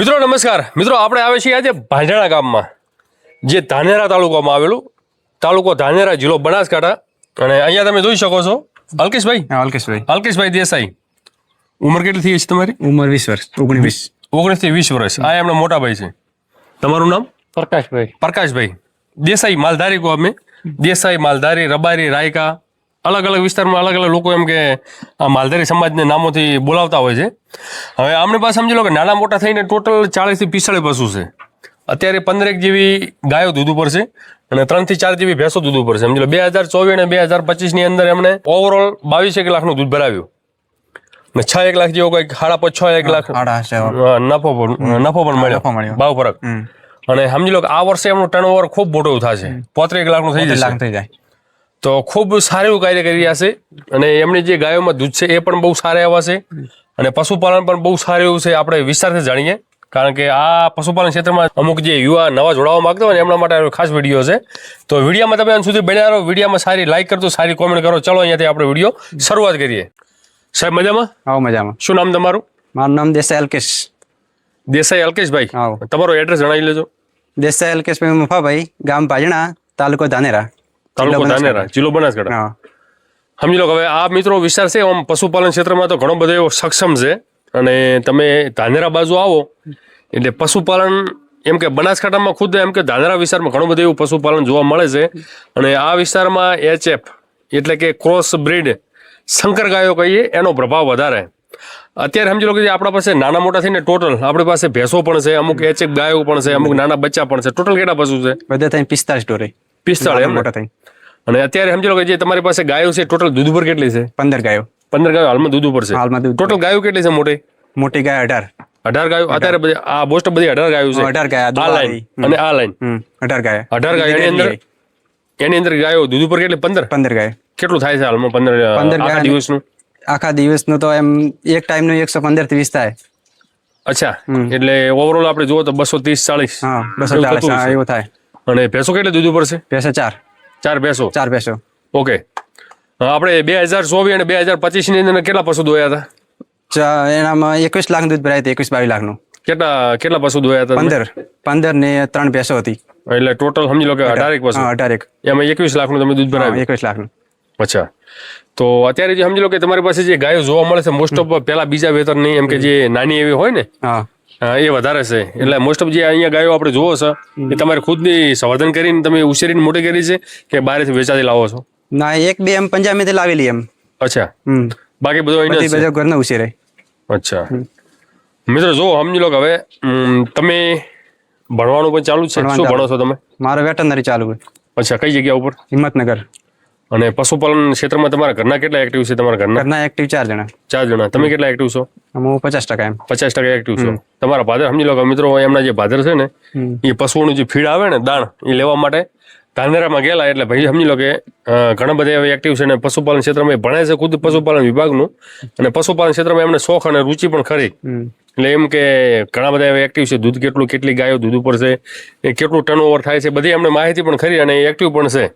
મિત્રો નમસ્કાર. મિત્રો આપણે આવે છીએ આજે ભાંજાણા ગામમાં જે ધાનેરા તાલુકામાં આવેલું તાલુકો ધાનેરા જિલ્લો બનાસકાંઠા. અને અહીંયા તમે જોઈ શકો છો. અલ્કેશભાઈ? હા અલ્કેશભાઈ. અલ્કેશભાઈ દેસાઈ. ઉંમર કેટલી થઈ છે તમારી? ઉંમર વીસ વર્ષ ઓગણીસ. ઓગણીસથી વીસ વર્ષ. આ એમના મોટા ભાઈ છે. તમારું નામ? પ્રકાશભાઈ. પ્રકાશભાઈ. દેસાઈ માલધારી કહો અમે. દેસાઈ માલધારી રબારી રાયકા અલગ અલગ વિસ્તારમાં અલગ અલગ લોકો એમ કે આ માલધારી સમાજને નામોથી બોલાવતા હોય છે. હવે આમની પાસે સમજી લો કે નાના મોટા થઈને ટોટલ ચાળીસથી પિસ્તાળીસ પશુ છે. અત્યારે પંદરેક જેવી ગાયો દૂધ ઉપર છે અને ત્રણથી ચાર જેવી ભેંસો દૂધ ઉપર છે. સમજી લો બે હજાર ચોવીસ અને બે હજાર પચીસની અંદર એમણે ઓવરઓલ બાવીસ એક લાખનું દૂધ ભરાવ્યું. ને છ એક લાખ જેવો કંઈક સાડા પાંચ છ એક લાખ નફો પણ નફો પણ મળ્યો. ભાવ ફરક. અને સમજી લો કે આ વર્ષે એમનું ટર્નઓવર ખૂબ મોટું થશે. પોત્રીસ લાખનું થઈ લાખ જશે. થઈ જાય. તો ખૂબ સારું એવું કાર્ય કરી રહ્યા છે. અને એમની જે ગાયોમાં દૂધ છે એ પણ બહુ સારા એવા છે. અને પશુપાલન પણ બહુ સારું એવું છે આપણે વિસ્તારથી જાણીએ. કારણ કે આ પશુપાલન ક્ષેત્રમાં અમુક જે યુવા નવા જોડાવા માંગતા હોય ને એમના માટે ખાસ વીડિયો છે. તો વિડીયોમાં તમે અંત સુધી બન્યા રહો. વિડીયોમાં સારી લાઇક કરજો સારી કોમેન્ટ કરો. ચલો અહીંયાથી આપણે વીડિયો શરૂઆત કરીએ. સાહેબ મજામાં? હા મજામાં. શું નામ તમારું? મારું નામ દેસાઈ અલ્કેશ. દેસાઈ અલ્કેશભાઈ. તમારો એડ્રેસ જણાવી લેજો. દેસાઈ અલ્કેશભાઈ મુફાભાઈ ગામ ભાજણા તાલુકો ધાનેરા. તાલુકો ધાનેરા જિલ્લો બનાસકાંઠા. સમજી લો હવે આ મિત્રો વિસ્તાર છે આમ પશુપાલન ક્ષેત્રમાં તો ઘણો બધો એવો સક્ષમ છે. અને તમે ધાનેરા બાજુ આવો એટલે પશુપાલન એમ કે બનાસકાંઠામાં ખુદ એમ કે ધાનેરા વિસ્તારમાં ઘણું બધું એવું પશુપાલન જોવા મળે છે. અને આ વિસ્તારમાં એચએફ એટલે કે ક્રોસ બ્રીડ શંકર ગાયો કહીએ એનો પ્રભાવ વધારે. અત્યારે સમજી લો કે આપણા પાસે નાના મોટા થઈને ટોટલ આપણી પાસે ભેંસો પણ છે અમુક એચએફ ગાયો પણ છે અમુક નાના બચ્ચા પણ છે. ટોટલ કેટલા પશુ છે? બધા થઈને પિસ્તાળીસ ઢોરે. પિસ્તાળીસ એમ મોટા થઈને અને અત્યારે સમજી લો કે જે તમારી પાસે ગાયો છે ટોટલ દૂધ ઉપર કેટલી છે? પંદર ગાયો. પંદર ગાયો હાલમાં દૂધ ઉપર છે. હાલમાં દૂધ ટોટલ ગાયો કેટલી છે મોટી? મોટી ગાય અઢાર. અઢાર ગાયો? અત્યારે બધી આ મોસ્ટ બધી અઢાર ગાયો છે. અઢાર ગાય આ લાઈન અને આ લાઈન અઢાર ગાય. અઢાર ગાયો એની અંદર એની અંદર ગાયો દૂધ ઉપર કેટલી? પંદર? પંદર ગાય. કેટલું થાય છે હાલમાં પંદર પંદર આખા ગાય. દિવસનું? આખા દિવસનું તો એમ એક ટાઈમનું એકસો પંદરથી વીસ થાય. અચ્છા. એટલે ઓવરઓલ આપણે જુઓ તો બસો ત્રીસ ચાલીસ હા બસો ચાલીસ. એવું થાય. અને ભેંસો કેટલી દૂધ ઉપર છે? ભેંસો ચાર. ચાર ભેંસો? ચાર ભેંસો. ઓકે. આપણે બે હજાર ચોવીસ અને બે હજાર પચીસની અંદર કેટલા પશુ દોયા હતા? એનામાં એકવીસ લાખ દૂધ ભરાય હતું એકવીસ બાવીસ લાખનું. કેટલા કેટલા પશુ દોયા હતા? પંદર. પંદર ને ત્રણ ભેંસો હતી. એટલે ટોટલ સમજી લો કે અઢાર એક પશુ. હા અઢાર એક. એમાં એકવીસ લાખનું તમે દૂધ ભરાવ્યું એકવીસ લાખનું. અચ્છા. તો અત્યારે જે સમજી લો કે તમારી પાસે જે ગાયો જોવા મળે છે મોસ્ટ ઓફ પેલા બીજા વેતરની એમ કે જે નાની એવી હોય ને એ વધારે છે. એટલે મોસ્ટ ઓફ જે અહીંયા ગાયો આપણે જોવો છો એ તમારે ખુદની સંવર્ધન કરીને તમે ઉછેરીને મોટી કરી છે કે બહારથી વેચાતી લાવો છો? ના એક બે એમ પંજાબીથી લાવેલી એમ. અચ્છા. બાકી બધો અહીંયા બધી ઘરનો ઉછેરે. અચ્છા. મિત્રો જો સમજી લો કે હવે તમે ભણવાનું પણ ચાલુ છે. શું ભણો છો તમે? મારો વેટરનરી ચાલુ હોય. અચ્છા કઈ જગ્યા ઉપર? હિંમતનગર. અને પશુપાલન ક્ષેત્રમાં તમારા ઘરના કેટલા એક્ટિવ છે તમારા ઘરના? ઘરના એક્ટિવ ચાર જણા. ચાર જણા. તમે કેટલા એક્ટિવ છો? હું પચાસ ટકા એમ. પચાસ ટકા એક્ટિવ છો. તમારા ભાદર સમજી લો કે મિત્રો એમના જે ભાદર છે ને. એ પશુઓનું જે ફીડ આવે ને દાણ એ લેવા માટે ધાનેરામાં ગયેલા એટલે ભાઈ સમજી લો કે ઘણા બધા એવા એક્ટિવ છે ને પશુપાલન ક્ષેત્રમાં ભણે છે ખુદ પશુપાલન વિભાગનું. અને પશુપાલન ક્ષેત્રમાં એમને શોખ અને રુચિ પણ ખરી. એટલે એમ કે ઘણા બધા એવા એક્ટિવ છે દૂધ કેટલું કેટલી ગાયો દૂધ ઉપર છે કેટલું ટર્નઓવર થાય છે બધી એમને માહિતી પણ ખરી અને એક્ટિવ પણ છે.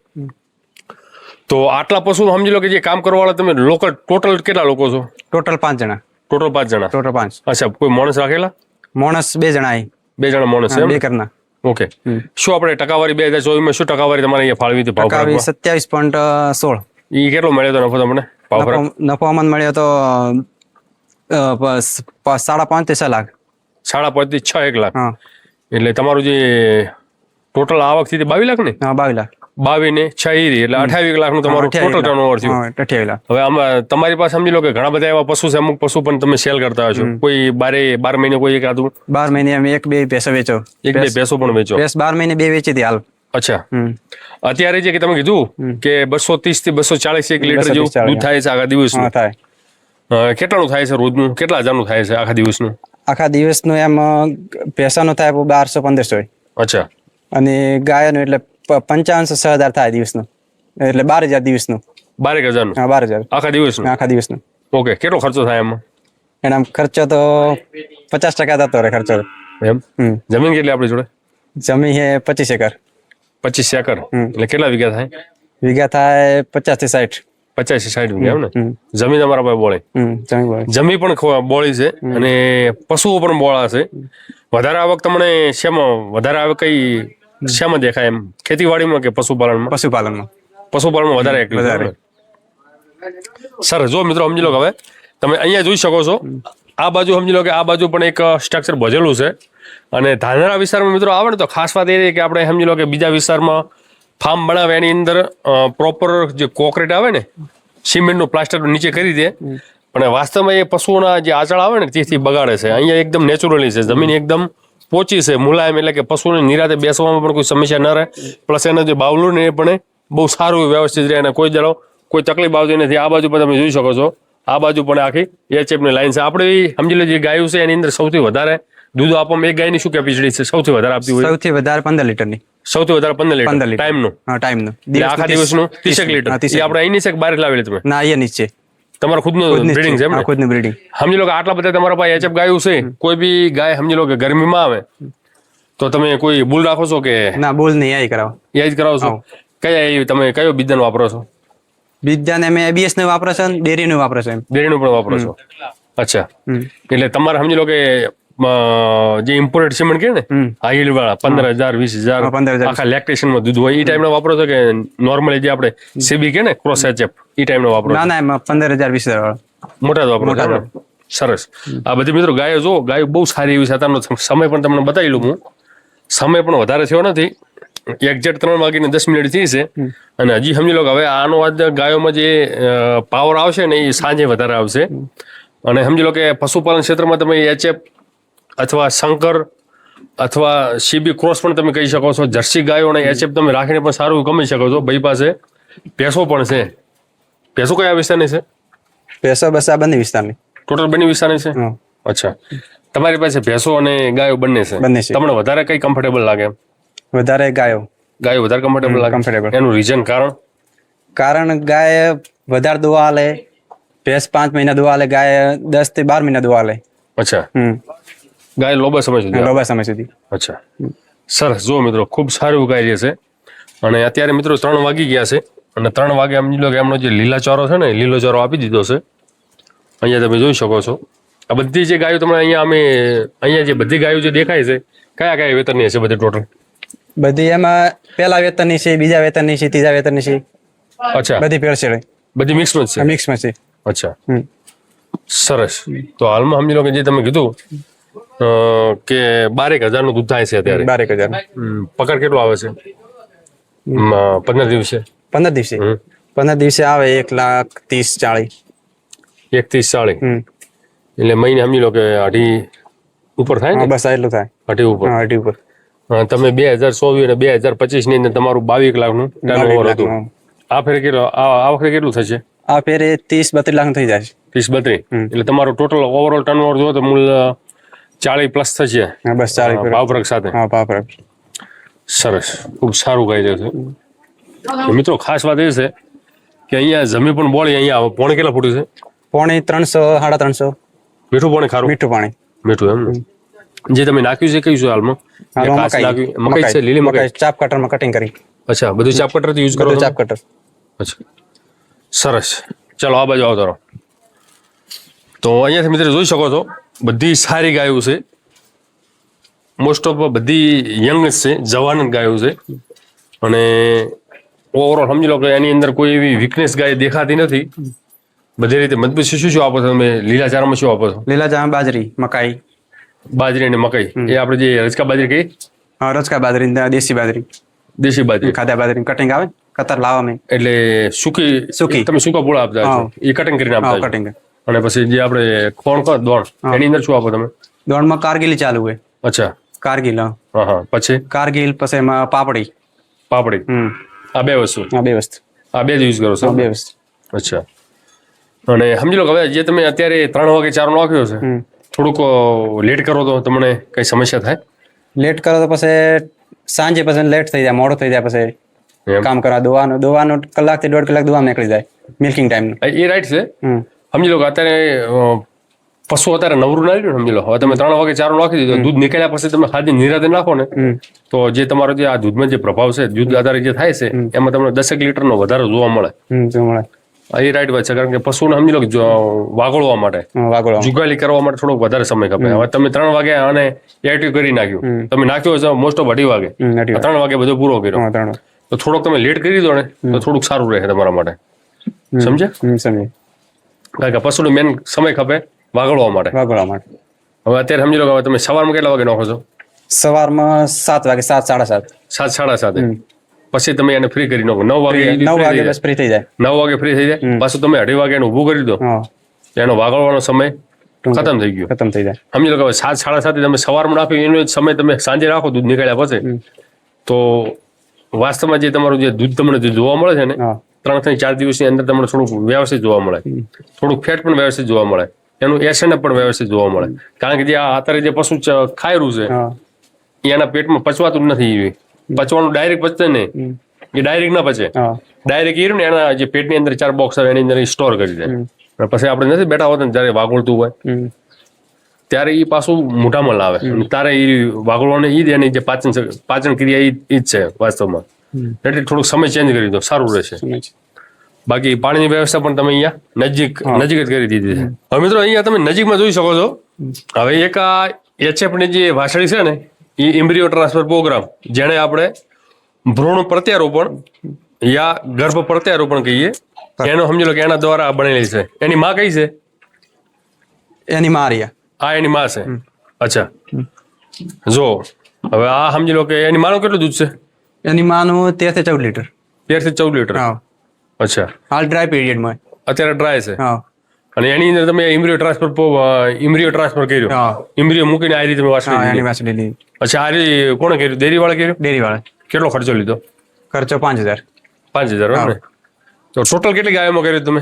તો આટલા પશુ સમજી લો કે જે કામ કરવાવાળા તમે લોકલ ટોટલ કેટલા લોકો છો? ટોટલ પાંચ જણા. ટોટલ પાંચ જણા? ટોટલ પાંચ. અચ્છા કોઈ માણસ રાખેલા? માણસ બે જણા. બે જણા માણસ બે કરના ઓકે. શું આપણે ટકાવારી બે હજાર ચોવીસમાં શું ટકાવારી તમારે અહીંયા ફાળવી હતી ભાવ સત્યાવીસ પોઈન્ટ સોળ. ઈ કેટલો મળ્યો હતો નફો તમને? નફો અમને મળ્યો તો સાડા પાંચથી છ લાખ. સાડા પાંચથી છ એક લાખ. એટલે તમારું જે ટોટલ આવકથી બાવીસ લાખ ને હા બાવીસ લાખ. બાવીસ ને છહીરી એટલે અઠાવીસ લાખનું તમારું ટોટલ ટર્નઓવર થયું. લાખ. હવે આમાં તમારી પાસે સમજી લો કે ઘણા બધા એવા પશુ છે અમુક પશુ પણ તમે સેલ કરતા હશો. કોઈ બારે બાર મહિને કોઈ એક આદું બાર મહિને અમે એક બે ભેંસો વેચો. એક બે ભેંસો પણ વેચો? ભેંસ બાર મહિને બે વેચી હતી હાલ. અચ્છા. અત્યારે જે કે તમે કીધું કે બસો ત્રીસથી બસો ચાલીસ એક લીટર જેવું દૂધ થાય છે આખા દિવસ દિવસનું થાય. કેટલાનું થાય છે રોજનું? કેટલા હજારનું થાય છે આખા દિવસનું? આખા દિવસનું એમ ભેંસાનું થાય બારસો પંદરસો અચ્છા. અને ગાયનું એટલે પંચાવનસો છ હજાર થાય દિવસનું. એટલે બાર હજાર દિવસનું. બારેક હજાર હા બાર હજાર. આખા દિવસનું? આખા દિવસનું. ઓકે કેટલો ખર્ચો થાય એમાં એના ખર્ચો તો પચાસ ટકા થતો રહે ખર્ચો. એમ? જમીન કેટલી આપણી જોડે? જમીન છે પચીસ એકર. પચીસ એકર? એટલે કેટલા વીઘા થાય? વીઘા થાય પચાસથી સાઠ. પચાસ સાઠ વીઘા એમ ને? જમીન અમારા પાસે બોળે. જમીન જમી જમી પણ બોળી છે અને પશુઓ પણ બોળા છે. વધારે આવક તમને શેમાં વધારે આવક કઈ શેમાં દેખાય એમ? ખેતીવાડીમાં કે પશુપાલનમાં? પશુપાલનમાં. પશુપાલનમાં વધારે એક વધારે. સર જો મિત્રો સમજી લો કે હવે તમે અહીંયા જોઈ શકો છો. આ બાજુ સમજી લો કે આ બાજુ પણ એક સ્ટ્રક્ચર ભજેલું છે. અને ધાનેરા વિસ્તારમાં મિત્રો આવે ને તો ખાસ વાત એ કે આપણે સમજી લો કે બીજા વિસ્તારમાં ફાર્મ બનાવે એની અંદર પ્રોપર જે કોકરેટ આવે ને સિમેન્ટનું પ્લાસ્ટર નીચે કરી દે. પણ વાસ્તવમાં એ પશુઓના જે આચળ આવે ને તેથી બગાડે છે. અહીંયા એકદમ નેચરલી છે. જમીન એકદમ પોચી છે મુલાયમ એટલે કે પશુને નિરાતે બેસવામાં પણ કોઈ સમસ્યા ન રહે. પ્લસ એના જે બાવલું ને એ પણ બહુ સારું વ્યવસ્થિત રહે અને કોઈ જણો કોઈ તકલીફ આવતી નથી. આ બાજુ પણ તમે જોઈ શકો છો. આ બાજુ પણ આખી એચએફની લાઈન છે. આપણે સમજી લો જે ગાયું છે એની અંદર સૌથી વધારે દૂધ આપવામાં એક ગાયની શું કેપેસિટી છે? સૌથી વધારે આપતી હોય. સૌથી વધારે પંદર લીટરની. સૌથી વધારે પંદર લીટર. ટાઈમનું ટાઈમનું આખા દિવસનું ત્રીસેક લીટર. આપણે અહીં છે કે બહાર લાવેલી તમે. ના અહીંયા નીચે. તમારા ખુદનું બ્રીડિંગ છે. ખુદનું બ્રીડિંગ સમજી લો કે આટલા બધા તમારા પાસે એચએફ ગાયું છે કોઈ બી ગાય સમજી લો કે ગરમીમાં આવે તો તમે કોઈ બુલ રાખો છો કે? ના બોલ નહીં યાદ કરાવો. યાદ કરાવો છો? કયા તમે કયો બીજન વાપરો છો? બીજાને અમે એબીએસનું વાપરો છો ડેરી નું વાપરો છો એમ. ડેરીનું પણ વાપરો છો? અચ્છા. એટલે તમારે સમજી લો કે જે ઇમ્પોર્ટેડ સિમેન્ટ કે ને હાઈલ વાળા પંદર હજાર વીસ હજાર હા, 15,000. આખા લેક્ટેશનમાં દૂધ હોય એ ટાઈમ ટાઈપના વાપરો છો કે નોર્મલી જે આપણે સીબી કે ને ક્રોસ એચએફ એ ટાઈમ નો વાપરો ના ના પંદર હજાર વીસ હજાર. મોટા જ વાપરો સરસ. આ બધી મિત્રો ગાયો જો ગાયો બહુ સારી એવી છે. તમને સમય પણ તમને બતાવી લઉં હું. સમય પણ વધારે થયો નથી. એક્ઝેક્ટ ત્રણ વાગીને દસ મિનિટ થઈ છે. અને હજી સમજી લો કે હવે આનો આજ ગાયોમાં જે પાવર આવશે ને એ સાંજે વધારે આવશે. અને સમજી લો કે પશુપાલન ક્ષેત્રમાં તમે એચએફ અથવા શંકર અથવા સીબી ક્રોસ પણ તમે કહી શકો છો. જર્સી ગાયો અને એચએફ તમે રાખીને પણ સારું ગમી શકો છો. ભાઈ પાસે ભેંસો પણ છે. ભેંસો કયા વિસ્તારની છે? પૈસો બસ બંને વિસ્તારની. ટોટલ બંને વિસ્તારની છે? અચ્છા. તમારી પાસે ભેંસો અને ગાયો બંને છે. બંને છે. તમને વધારે કઈ કમ્ફર્ટેબલ લાગે? વધારે ગાયો. ગાયો વધારે કમ્ફર્ટેબલ લાગે? કમ્ફર્ટેબલ એનું રીઝન કારણ? કારણ ગાય વધારે દોવા લે ભેંસ પાંચ મહિના દોવા લે ગાય દસથી બાર મહિના દોવા લે અચ્છા. હમ. ગાય લોબા સમય સુધી. લોબા સમય સુધી. અચ્છા. સરસ. જુઓ મિત્રો ખૂબ સારું ગાય છે અને અત્યારે મિત્રો ત્રણ વાગી ગયા છે. અને ત્રણ વાગે સમજી લો કે એમનો જે લીલા ચારો છે ને લીલો ચારો આપી દીધો છે. અહીંયા તમે જોઈ શકો છો. આ બધી જે ગાયો તમને અહીંયા અમે અહીંયા જે બધી ગાયો જે દેખાય છે કયા કયા વેતનની હશે બધી ટોટલ બધી એમાં પહેલા વેતનની છે બીજા વેતનની છે ત્રીજા વેતનની છે. અચ્છા. બધી ભેળસેળ બધી મિક્સમાં જ છે? મિક્સમાં છે. અચ્છા. સરસ. તો હાલમાં સમજી લો કે જે તમે કીધું કે બારેક હજારનું દૂધ થાય છે અત્યારે. બારેક હજાર પગાર કેટલો આવે છે? પંદર દિવસે. પંદર દિવસે. પંદર દિવસે આવે એક લાખ ત્રીસ ચાળીસ. એક ત્રીસ ચાળીસ. એટલે મહિને સમજી લો કે અઢી ઉપર થાય ને? બસ એટલું થાય. અઢી ઉપર. અઢી ઉપર. તમે બે હજાર ચોવીસ અને બે હજાર પચીસની અંદર તમારું બાવીસ લાખનું ટર્નઓવર હતું. આ ફેર કેટલો આ આ વખતે કેટલું થશે? આ ફેરે ત્રીસ બત્રીસ લાખ થઈ જાય ત્રીસ બત્રીસ. એટલે તમારું ટોટલ ઓવરઓલ ટર્નઓવર જો તો મૂળ ચાળી પ્લસ થશે. હા બસ ચાળી અ, સાથે. હા ભાવ સરસ. ખૂબ સારું ગાઈ રહ્યો છે. મિત્રો ખાસ વાત એ છે કે અહીંયા જમી પણ બોળી અહીંયા આવે પોણે કેટલા ફૂટ છે? પોણી ત્રણસો સાડા ત્રણસો. મીઠું પાણી ખારું? મીઠું પાણી. મીઠું એમ? જે તમે નાખ્યું છે કયું છે હાલમાં? મકાઈ. છે લીલી મકાઈ. ચાપ કટરમાં કટિંગ કરી. અચ્છા બધું ચાપ કટર યુઝ કરો ચાપ કટર અચ્છા. સરસ. ચલો આ બાજુ આવતો રહો તો અહીંયાથી મિત્રો જોઈ શકો છો બધી સારી ગાયો છે. મોસ્ટ ઓફ બધી યંગ જ છે જવાન ગાયો છે. અને ઓવરઓલ સમજી લો કે એની અંદર કોઈ એવી વીકનેસ ગાય દેખાતી નથી. બધી રીતે મજબૂત શું શું આપો છો તમે? લીલા ચારામાં શું આપો છો? લીલા ચા બાજરી મકાઈ. બાજરી અને મકાઈ. એ આપણે જે રજકા બાજરી કહીએ? રચકા બાજરી દેશી બાજરી. દેશી બાજરી. ખાધા બાજરી કટિંગ આવે. કતર લાવવા મેં એટલે સુકી સુકી. તમે સૂકા પૂળા આપતા એ કટિંગ કરીને આપતા કટિંગ અને પછી જે આપણે ખોણ કર દોણ એની અંદર શું આપો તમે? દોડમાં કારગીલ ચાલુ હોય. અચ્છા. કારગીલ હા. હા પછી? કારગીલ પછી એમાં પાપડી. પાપડી. હમ. આ બે વસ્તુ. આ બે વસ્તુ. આ બે જ યુઝ કરો છો? બે વસ્તુ. અચ્છા. અને સમજી લો કે હવે જે તમે અત્યારે ત્રણ વાગે ચાર નાખ્યો છે થોડુંક લેટ કરો તો તમને કઈ સમસ્યા થાય? લેટ કરો તો પછી સાંજે પછી લેટ થઈ જાય મોડો થઈ જાય પછી કામ કરવા. દોવાનો દોવાનો કલાકથી દોઢ કલાક દોવા નીકળી જાય મિલ્કિંગ ટાઈમ એ રાઈટ છે. સમજી લો કે અત્યારે પશુ અત્યારે નવરું ના રહ્યું ને સમજી લો. હવે તમે ત્રણ વાગે ચારો નાખી દીધો દૂધ નીકળ્યા પછી તમે ખાધી નિરાતે નાખો ને. તો જે તમારો જે આ દૂધમાં જે પ્રભાવ છે દૂધ આધારે જે થાય છે એમાં તમને દસેક લીટરનો વધારો જોવા મળે. એ રાઈટ વાત છે કારણ કે પશુને સમજી લો વાગોળવા માટે જુગાલી કરવા માટે થોડોક વધારે સમય ખપે હવે તમે ત્રણ વાગે અને એટ્યુ કરી નાખ્યું. તમે નાખ્યો હશે મોસ્ટ ઓફ અઢી વાગે. ત્રણ વાગે બધો પૂરો કર્યો. તો થોડોક તમે લેટ કરી દો ને તો થોડુંક સારું રહે તમારા માટે. સમજે સમજી. કારણ કે પશુનો મેન સમય ખપે વાગળવા માટે. વાગોળવા માટે. હવે અત્યારે સમજી લો કે તમે સવારમાં કેટલા વાગે નાખો છો? સવારમાં સાત વાગે સાત સાડા સાત. સાત સાડા સાત. પછી તમે એને ફ્રી કરી નાખો. નવ વાગે નવ વાગે બસ ફ્રી થઈ જાય. નવ વાગે ફ્રી થઈ જાય. પાછું તમે અઢી વાગે એને ઊભું કરી દો. એનો વાગળવાનો સમય ખતમ થઈ ગયો. ખતમ થઈ જાય. સમજી લો કે સાત સાડા સાત તમે સવારમાં નાખ્યું એનો સમય તમે સાંજે રાખો દૂધ નીકળ્યા પછી. તો વાસ્તવમાં જે તમારું જે દૂધ તમને જે જોવા મળે છે ને હા ત્રણથી ચાર દિવસની અંદર તમને થોડુંક વ્યવસ્થિત જોવા મળે. થોડુંક ફેટ પણ વ્યવસ્થિત જોવા મળે. એનું એસેન પણ વ્યવસ્થિત જોવા મળે. કારણ કે જે આ અત્યારે જે પશુ ખાયરું છે એના પેટમાં પચવાતું નથી પચવાનું ડાયરેક્ટ પચતે નહીં. એ ડાયરેક્ટ ના પચે. ડાયરેક્ટ એ ને એના જે પેટની અંદર ચાર બોક્સ આવે એની અંદર સ્ટોર કરી દે. અને પછી આપણે નથી બેઠા હોતા ને જ્યારે વાગોળતું હોય. ત્યારે એ પાછું મોઢામાં લાવે. અને તારે એ વાગોળવાને એ જ એની જે પાચન પાચન ક્રિયા એ ઈ જ છે વાસ્તવમાં. એટલે થોડુંક સમય ચેન્જ કરી દો સારું રહેશે. બાકી પાણીની વ્યવસ્થા પણ તમે અહીંયા નજીક નજીક જ કરી દીધી છે. હવે મિત્રો અહીંયા તમે નજીકમાં જોઈ શકો છો. હવે એક આ એચએફની જે વાછડી છે ને એ ઇમ્બ્રિયો ટ્રાન્સફર પ્રોગ્રામ જેને આપણે ભ્રૂણ પ્રત્યારોપણ યા ગર્ભ પ્રત્યારોપણ કહીએ એનો સમજી લો કે એના દ્વારા આ બનેલી છે. એની માં કઈ છે? એની મારિયા આ એની માં છે. અચ્છા. જો હવે આ સમજી લો કે એની માનું કેટલું દૂધ છે? એની માનું તેરથી ચૌદ લીટર. તેરથી ચૌદ લીટર? હા. અચ્છા. હાલ ડ્રાય પીરિયડમાં અત્યારે ડ્રાય છે? હા. અને એની અંદર તમે ઇમ્બ્રિયો ટ્રાન્સફર ઇમ્બ્રિયો ટ્રાન્સફર કર્યો? હા. ઇમ્બ્રિયો મૂકીને આ રીતે એની દીધી. લીધી. અચ્છા આ કોણે કર્યું? ડેરી વાળા કર્યું? ડેરી વાળા કેટલો ખર્ચો લીધો? ખર્ચો પાંચ હજાર. પાંચ હજાર બરાબર તો ટોટલ કેટલી ગાયમાં કર્યું તમે?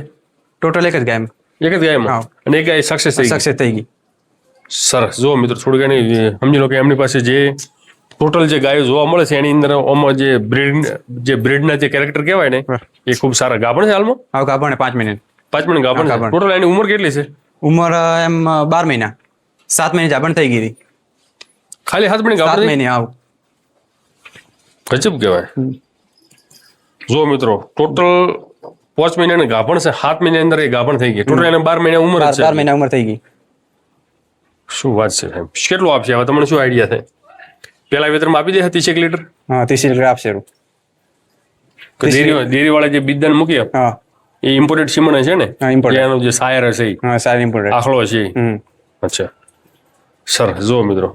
ટોટલ એક જ ગાય એક જ ગાયમાં? હા. અને એક ગાય સક્સેસ થઈ સક્સેસ થઈ ગઈ. સરસ. જો મિત્રો થોડું ઘણી સમજી લો કે એમની પાસે જે ટોટલ જે ગાયો જોવા મળે છે એની અંદર આમાં જે બ્રીડ જે બ્રીડના જે કેરેક્ટર કહેવાય ને એ ખૂબ સારા ગાભણ છે હાલમાં? હા ગાભણ પાંચ મિનિટ પાંચ મિનિટ ગાભણ ટોટલ એની ઉંમર કેટલી છે? ઉંમર એમ બાર મહિના. સાત મહિને ગાભણ થઈ ગઈ ખાલી હાથ સાત ગાભણ મહિને આવ ગજબ કહેવાય. જો મિત્રો ટોટલ પાંચ મહિનાની ગાભણ છે સાત મહિના અંદર એ ગાભણ થઈ ગઈ. ટોટલ એને બાર મહિના ઉંમર બાર મહિના ઉંમર થઈ ગઈ. શું વાત છે સાહેબ? કેટલું આપશે? હવે તમને શું આઈડિયા થાય? પેલા વેતરમાં આપી દે ત્રીસ એક લીટર? હા ત્રીસ લીટર આપશે ડેરી ડેરી વાળા જે બીજદાન મૂકીએ હા. એ ઇમ્પોર્ટેડ સિમણ છે ને? એનો જે સાયર હશે સારી આખલો છે અચ્છા. સર જો મિત્રો.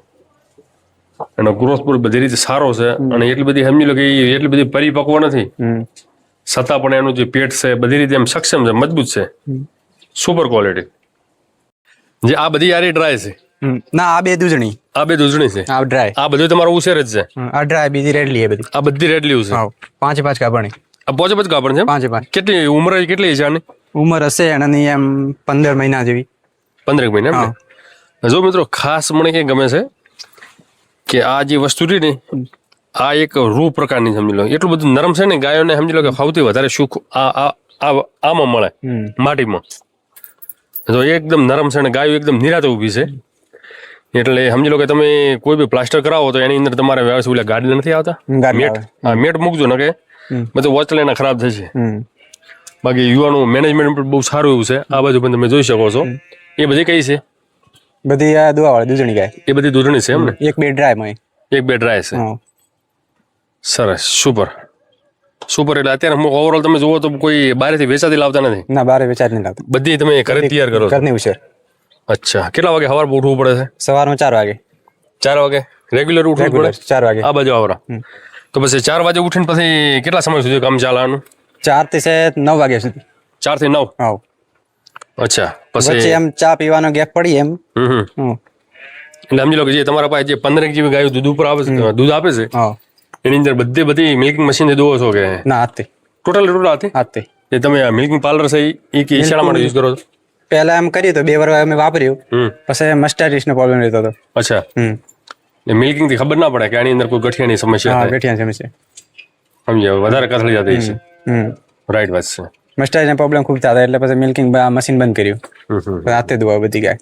એનો ગ્રોથ પણ બધી રીતે સારો છે અને એટલી બધી સમજી લો કે એટલી બધી પરિપક્વ નથી. છતાં પણ એનું જે પેટ છે બધી રીતે એમ સક્ષમ છે મજબૂત છે. સુપર ક્વોલિટી જે આ બધી યારી ડ્રાય છે. ના આ બે દૂધણી. આ બે દૂધણી છે. આ ડ્રાય. આ બધું તમારો ઉછેર જ છે. આ ડ્રાય બીજી રેડલી એ બધી. આ બધી રેડલી છે. હા પાંચે પાંચ કાપણી આ પોચે પાંચ કાપણ છે પાંચ પાંચે. કેટલી ઉંમર કેટલી છે આની? ઉંમર હશે એનાની એમ પંદર મહિના જેવી. પંદરેક મહિના એમ જો મિત્રો ખાસ મને કે ગમે છે કે આ જે વસ્તુ રહી ને આ એક રૂ પ્રકારની સમજી લો. એટલું બધું નરમ છે ને ગાયોને સમજી લો કે સૌથી વધારે સુખ આ આમાં મળે માટીમાં. તો એકદમ નરમ છે અને ગાયો એકદમ નિરાતે ઊભી છે. એટલે સમજી લો કે તમે કોઈ બી પ્લાસ્ટર કરાવો તો એની અંદર તમારે વ્યવસ્થિત ઓલા ગાડી નથી આવતા? મેટ? હા મેટ મૂકજો ને કે? બધું વોચલ એના ખરાબ થશે. બાકી યુવાનું મેનેજમેન્ટ પણ બહુ સારું એવું છે. આ બાજુ પણ તમે જોઈ શકો છો. એ બધી કઈ છે? બધી આ દુવા વાળી દૂધણી ગાય. એ બધી દૂધણી છે એમ ને? એક બે ડ્રાયમાં એક બે ડ્રાય છે. સરસ સુપર સુપર એટલે અત્યારે ઓવરઓલ તમે જુઓ તો કોઈ બારેથી વેચાતી લાવતા નથી? ના બારે વેચાતી નહીં લાવતા. બધી તમે ઘરે તૈયાર કરો ઘરની ઉછેર. અચ્છા. કેટલા વાગે સવાર ઉઠવું પડે છે? સવારમાં ચાર વાગે. ચાર વાગે? રેગ્યુલર ઉઠવું પડે? ચાર વાગે. આ બાજુ આવરા. તો પછી ચાર વાગે ઉઠીને પછી કેટલા સમય સુધી કામ ચાલવાનું? ચારથી છે નવ વાગ્યા સુધી. ચારથી નવ? હા. અચ્છા. પછી એમ ચા પીવાનો ગેપ પડી એમ. હમ હમ. હમ. એટલે સમજી લો કે જે તમારા પાસે જે પંદરેક જીબી ગાયો દૂધ ઉપર આવે છે દૂધ આપે છે એની અંદર બધી બધી મિલ્કિંગ મશીન દોવો છો કે? ના હાથે. ટોટલ ટોટલ હાથે? હાથથી એ તમે મિલ્કિંગ પાર્લર છે એ કે ઈશાળા માટે યુઝ કરો છો? પહેલા એમ કર્યું તો બે વાર અમે વાપર્યું. પછી મસ્ટાઇટિસ નો પ્રોબ્લેમ રહેતો હતો. અચ્છા. હમ. મિલ્કિંગથી ખબર ના પડે કે આની અંદર કોઈ ગઠિયાની સમસ્યા હા થાય. ગઠિયા સમસ્યા. સમજ્યા વધારે કથળી જતી છે હમ રાઈટ વાત છે. મસ્ટાઇટિસ પ્રોબ્લેમ ખૂબ થતા એટલે પછી મિલ્કિંગ મશીન બંધ કર્યું. હાથે દુવા બધી ગાય.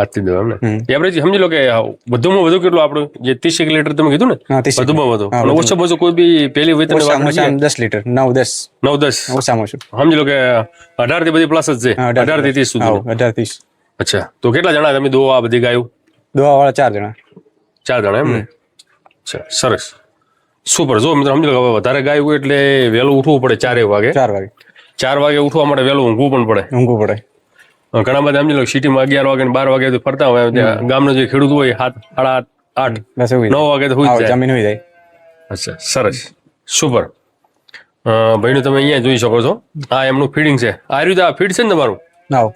હાથથી દો એમ ને. એવરેજ સમજી લો કે વધુમાં વધુ કેટલું આપણું જે ત્રીસ એક લીટર તમે કીધું ને હા, 30 વધુમાં વધુ. ઓછો ઓછું કોઈ બી પેલી વેતન દસ લીટર નવ દસ. નવ દસ. ઓછામાં ઓછું. સમજી લો કે અઢારથી બધી પ્લસ જ છે. અઢારથી ત્રીસ સુધી અઢાર ત્રીસ. અચ્છા. તો કેટલા જણા તમે દો આ બધી ગાયો? દોવા વાળા ચાર જણા. ચાર જણા એમ ને? અચ્છા સરસ. સુપર. જો મિત્રો સમજી લો વધારે ગાયું એટલે વહેલું ઉઠવું પડે ચારે વાગે. ચાર વાગે. ચાર વાગે ઉઠવા માટે વહેલું ઊંઘવું પણ પડે. ઊંઘવું પડે. ઘણા બધા સમજી લો સિટીમાં અગિયાર વાગે ને બાર વાગે તો ફરતા હોય ત્યાં ગામનો જે ખેડૂત હોય સાત સાડા આઠ આઠ નવ વાગે તો જાય. જમીન હોય જાય. અચ્છા સરસ. સુપર. ભાઈનું તમે અહીંયા જોઈ શકો છો. આ એમનું ફીડિંગ છે. આ રીતે આ ફીડ છે ને તમારું? નાવ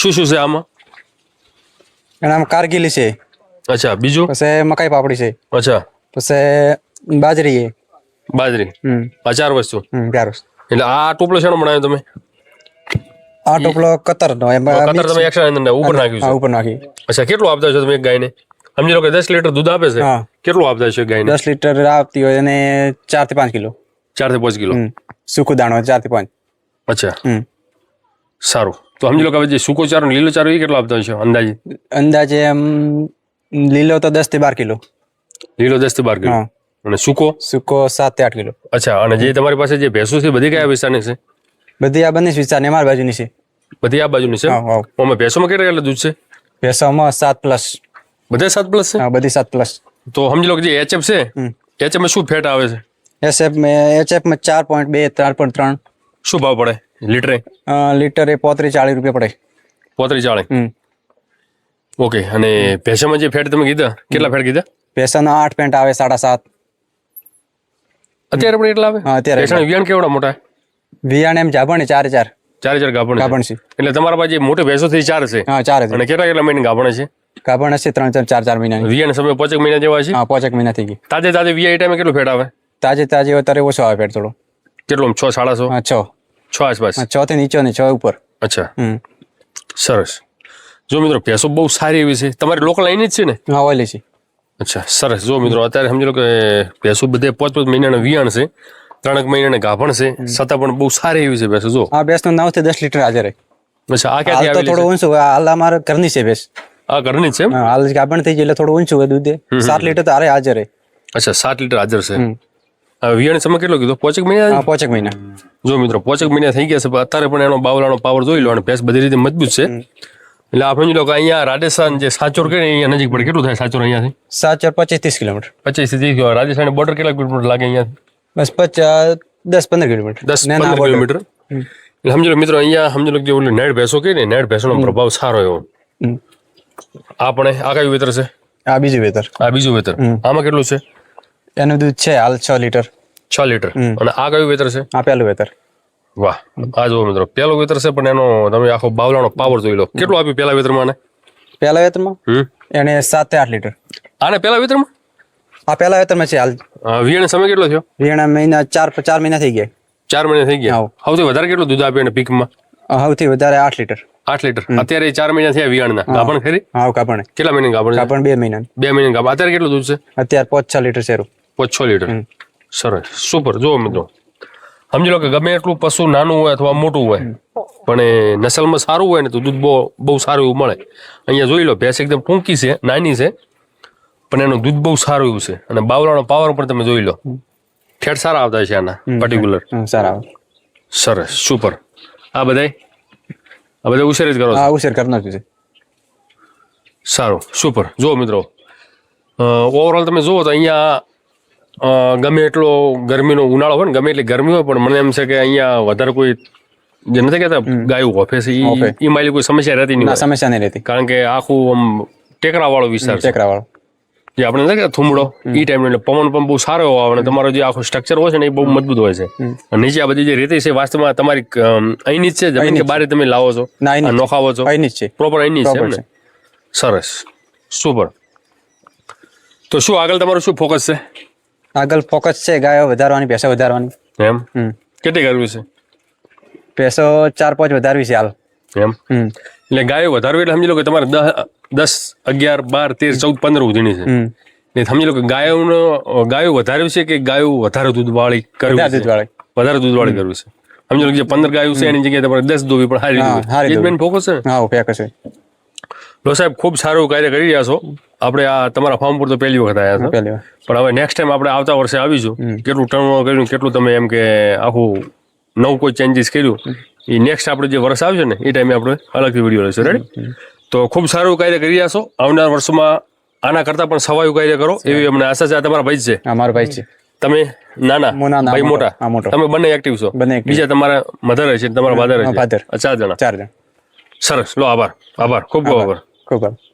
શું શું છે આમાં? એનામાં કારગીલી છે. અચ્છા બીજું? પછી મકાઈ પાપડી છે. અચ્છા. પછી બાજરી બાજરી. આ ચાર વસ્તુ? ચાર વસ્તુ. એટલે આ ટોપલો શેનો બનાવ્યો તમે? આ ટોપલો કતર નો એમાં કતર તમે એક્સ્ટ્રા અંદર ઉપર નાખ્યું છે. ઉપર નાખી અચ્છા કેટલું આપતા છો તમે એક ગાયને? સમજી લો કે દસ લીટર દૂધ આપે છે. કેટલું આપતા છો ગાયને? દસ લીટર આવતી હોય અને ચારથી પાંચ કિલો. ચારથી પાંચ કિલો? સૂકું દાણો ચારથી પાંચ. અચ્છા. સારું. તો સમજી લો કે જે સૂકો ચારો લીલો ચારો એ કેટલો આપતા છો અંદાજે? અંદાજે એમ લીલો તો દસથી બાર કિલો. લીલો દસથી બાર કિલો. અને સૂકો? સૂકો સાતથી આઠ કિલો. અચ્છા અને જે તમારી પાસે જે ભેંસો છે બધી કયા વિસ્તારની છે? બધી આ બંને વિસ્તારની અમારી બાજુની છે. બધી આ બાજુની છે? હા હા. આમાં ભેંસોમાં કેટલા કેટલા દૂધ છે? ભેંસોમાં સાત પ્લસ બધા સાત પ્લસ છે? હા બધી સાત પ્લસ તો સમજી લો કે જે એચએફ છે હમ. એચએફમાં શું ફેટ આવે છે? એસએફ એચએફમાં ચાર પોઈન્ટ બે ચાર પોઈન્ટ ત્રણ. શું ભાવ પડે? લીટરે? અ, લીટર એ પોત્રીસ ચાલીસ રૂપિયા પડે. પોત્રીસ ચાળે? હમ. ઓકે અને ભેંસામાં જે ફેટ તમે કીધા કેટલા ફેટ કીધા? ભેંસોના આઠ પેન્ટ આવે સાડા સાત. અત્યારે પણ એટલા આવે? હા, અત્યારે ભેંસાના વિયાણ કેવડા મોટા? વિયાણ એમ જાભણ ચારે ચાર. ચારે ચાર ગાભણ. ગાભણ છે. એટલે તમારા પાસે મોટી ભેંસો થી ચાર છે. હા ચાર છે. અને કેટલા કેટલા મહિને ગાભણ છે ગાભણ હશે ત્રણ ચાર ચાર ચાર મહિના વિયાણ સમય પાંચેક મહિના જેવા છે હા પાંચેક મહિના થઈ ગઈ તાજે તાજે વીઆઈ ટાઈમે કેટલું ફેટ આવે? તાજે તાજે અત્યારે ઓછો આવે ફેટ થોડો. કેટલું છ સાડા છ? હા છ. છ આસપાસ. હા છ થી નીચે ને છ ઉપર. અચ્છા. સરસ. જો મિત્રો ભેંસો બહુ સારી એવી છે. તમારી લોકલ લાઈન જ છે ને? હા ઓઈલી છે. અચ્છા સરસ. જો મિત્રો અત્યારે સમજી લો કે ભેંસો બધે પાંચ પાંચ મહિનાના વિયાણ છે. ત્રણેક મહિનાના ગાભણ છે. છતાં પણ બહુ સારી એવી છે ભેંસ જો. આ ભેંસનું નવથી દસ લીટર હાજર છે. અચ્છા આ ક્યાંથી આવી થોડું ઊંચું. હાલ અમારે ઘરની છે ભેંસ. આ ઘરની છે હાલ ગાભણ થઈ એટલે થોડું ઊંચું હોય દૂધે. સાત લીટર તો હારે હાજર અચ્છા સાત લીટર હાજર છે. વિયાણ સમય કેટલો કીધો? પાંચેક મહિના પોચક મહિના. જો મિત્રો પોચક મહિના થઈ ગયા છે પણ અત્યારે પણ એનો બાવલાનો પાવર જોઈ લો અને ભેંસ બધી રીતે મજબૂત છે. એટલે આપણે સમજી લો કે અહીંયા રાજસ્થાન જે સાચોર કે અહીંયા નજીક પડે. કેટલું થાય સાચોર અહીંયાથી? સાચોર ચાર પચીસ ત્રીસ કિલોમીટર. પચીસ ત્રીસ રાજસ્થાન બોર્ડર કેટલા કિલોમીટર લાગે અહીંયાથી? બસ પચાસ દસ પંદર કિલોમીટર. દસ પંદર. કિલોમીટર. એટલે સમજો મિત્રો અહીંયા સમજો લો જે ઓલું નેડ ભેંસો કે ને નેડ ભેંસોનો પ્રભાવ સારો એવો. આપણે આ કયું વેતર છે? આ બીજું વેતર. આ બીજું વેતર. આમાં કેટલું છે? એનું દૂધ છે હાલ છ લીટર. છ લીટર. અને આ કયું વેતર છે? આ પેલું વેતર. વાહ. આ જુઓ મિત્રો પેલો વેતર છે પણ એનો તમે આખો બાવલાનો પાવર જોઈ લો. કેટલું આપ્યું પેલા વેતરમાં પેલા વેતરમાં એને સાત આઠ લીટર. આને પેલા વેતરમાં? આ પેલા વેતરમાં છે હાલ. વિયાણા સમય કેટલો થયો? વિયાણા મહિના ચાર ચાર મહિના થઈ ગયા. ચાર મહિના થઈ ગયા. સૌથી વધારે કેટલું દૂધ એને પીકમાં? સૌથી વધારે આઠ લીટર. આઠ લીટર. અત્યારે ચાર મહિના થયા વિયાણના ગાભણ ખરી? હા કાપણ કેટલા મહિના ગાભણ કાપણ બે મહિના બે મહિના ગાભણ. અત્યારે કેટલું દૂધ છે? અત્યારે પાંચ છ લીટર શેરું. પાંચ છ લીટર. સરસ. સુપર. જો મિત્રો. સમજી લો કે ગમે એટલું પશુ નાનું હોય અથવા મોટું હોય પણ એ નસલમાં સારું હોય ને તો દૂધ બહુ બહુ સારું એવું મળે. અહીંયા જોઈ લો ભેંસ એકદમ ટૂંકી છે નાની છે. પણ એનું દૂધ બહુ સારું એવું છે. અને બાવળાનો પાવર પણ તમે જોઈ લો. ઠેઠ સારા આવતા છે આના પર્ટિક્યુલર સારા સરસ સુપર આ બધાય? આ બધા ઉછેર જ કરો હા ઉછેર કરનાર છે. સારું સુપર જુઓ મિત્રો ઓવરઓલ તમે જુઓ તો અહીંયા ગમે એટલો ગરમીનો ઉનાળો હોય ને ગમે એટલી ગરમી હોય પણ મને એમ છે કે અહીંયા વધારે કોઈ જે નથી કહેતા ગાયું હોફે છે એ મારી કોઈ સમસ્યા રહેતી નહીં સમસ્યા નહીં રહેતી. કારણ કે આખું આમ ટેકરાવાળો વિસ્તાર છે. ટેકરા વાળો જે આપણે નથી કહેતા થુમડો એ ટાઈમ એટલે પવન પણ બહુ સારો એવો આવે અને તમારો જે આખો સ્ટ્રક્ચર હોય છે ને એ બહુ મજબૂત હોય છે. અને નીચે આ બધી જે રેતી છે વાસ્તવમાં તમારી અહીંની જ છે જમીન કે બહાર તમે લાવો છો. નોખાવો છો. અહીંની જ છે. પ્રોપર અહીંની જ છે સરસ. સુપર તો શું આગળ તમારું શું ફોકસ છે? આગળ ફોકસ છે ગાયો વધારવાની પૈસા વધારવાની. એમ? કેટલી કરવી છે? પૈસો ચાર પાંચ વધારવી છે હાલ. એમ? એટલે ગાયો વધારવી એટલે સમજી લો કે તમારે દસ દસ અગિયાર બાર તેર ચૌદ પંદર સુધીની છે. ને સમજી લો કે ગાયોનો ગાયો વધારે છે કે ગાયો વધારે દૂધ વાળી કરવી દૂધ વાળી. વધારે દૂધ વાળી કરવી છે. સમજી લો કે જે પંદર ગાયો છે એની જગ્યાએ તમારે દસ દોવી પણ હારી દોવી ફોકસ છે? હા પેક છે. લો સાહેબ ખૂબ સારું કાર્ય કરી રહ્યા છો. આપણે આ તમારા ફોર્મ પર તો પહેલી વખત આવ્યા છો. પણ હવે નેક્સ્ટ ટાઈમ આપણે આવતા વર્ષે આવીશું. કેટલું ટર્ન કર્યું કેટલું તમે એમ કે આખું નવું કોઈ ચેન્જીસ કર્યું. એ નેક્સ્ટ આપણે જે વર્ષ આવશે ને એ ટાઈમે આપણે અલગથી વીડિયો લઈશું. રેડી તો ખૂબ સારું કાર્ય કરી રહ્યા છો. આવનાર વર્ષોમાં આના કરતાં પણ સવાયું કાર્ય કરો. એવી અમને આશા છે આ તમારા ભાઈ છે. અમારા ભાઈ છે. તમે નાના ભાઈ મોટા. તમે બંને એક્ટિવ છો. બીજા તમારા મધર છે તમારા ફાધર છે ચાર જણા. ચાર જણા. સરસ. લો આભાર. આભાર. ખૂબ ખૂબ આભાર. ખૂબ આભાર.